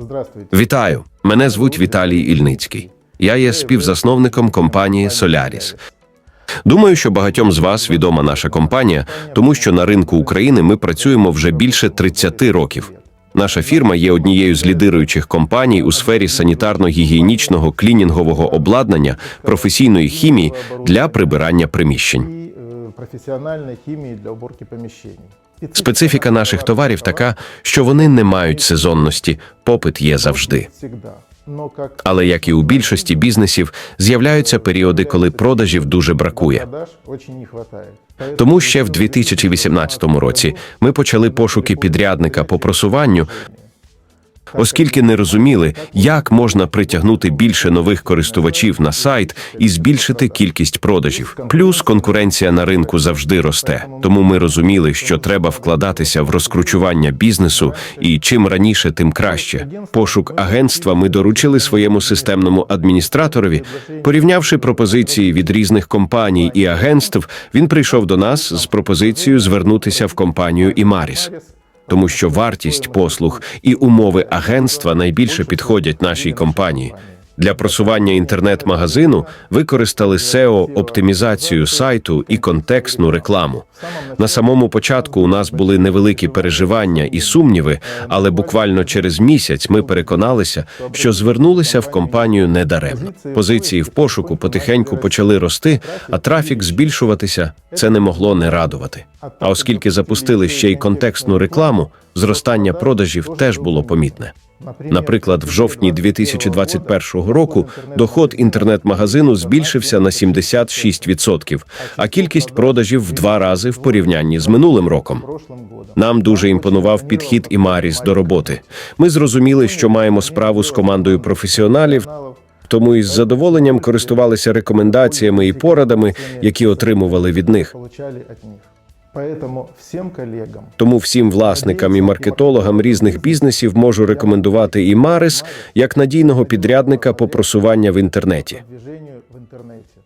Здравствуйте. Вітаю! Мене звуть Віталій Ільницький. Я є співзасновником компанії Solaris. Думаю, що багатьом з вас відома наша компанія, тому що на ринку України ми працюємо вже більше 30 років. Наша фірма є однією з лідируючих компаній у сфері санітарно-гігієнічного клінінгового обладнання професійної хімії для прибирання приміщень. Е, професіональної хімії для уборки поміщень. Специфіка наших товарів така, що вони не мають сезонності, попит є завжди. Але як і у більшості бізнесів, з'являються періоди, коли продажів дуже бракує. Тому ще в 2018 році ми почали пошуки підрядника по просуванню, оскільки не розуміли, як можна притягнути більше нових користувачів на сайт і збільшити кількість продажів. Плюс конкуренція на ринку завжди росте. Тому ми розуміли, що треба вкладатися в розкручування бізнесу, і чим раніше, тим краще. Пошук агентства ми доручили своєму системному адміністраторові. Порівнявши пропозиції від різних компаній і агентств, він прийшов до нас з пропозицією звернутися в компанію Імаріс тому що вартість послуг і умови агентства найбільше підходять нашій компанії. Для просування інтернет-магазину використали SEO, оптимізацію сайту і контекстну рекламу. На самому початку у нас були невеликі переживання і сумніви, але буквально через місяць ми переконалися, що звернулися в компанію недаремно. Позиції в пошуку потихеньку почали рости, а трафік збільшуватися. Це не могло не радувати. А оскільки запустили ще й контекстну рекламу, зростання продажів теж було помітне. Наприклад, в жовтні 2021 року доход інтернет-магазину збільшився на 76%, а кількість продажів в два рази в порівнянні з минулим роком. Нам дуже імпонував підхід Імаріс до роботи. Ми зрозуміли, що маємо справу з командою професіоналів, тому із задоволенням користувалися рекомендаціями і порадами, які отримували від них. Тому всім власникам і маркетологам різних бізнесів можу рекомендувати і Марис як надійного підрядника по просування в інтернеті. движению в интернете.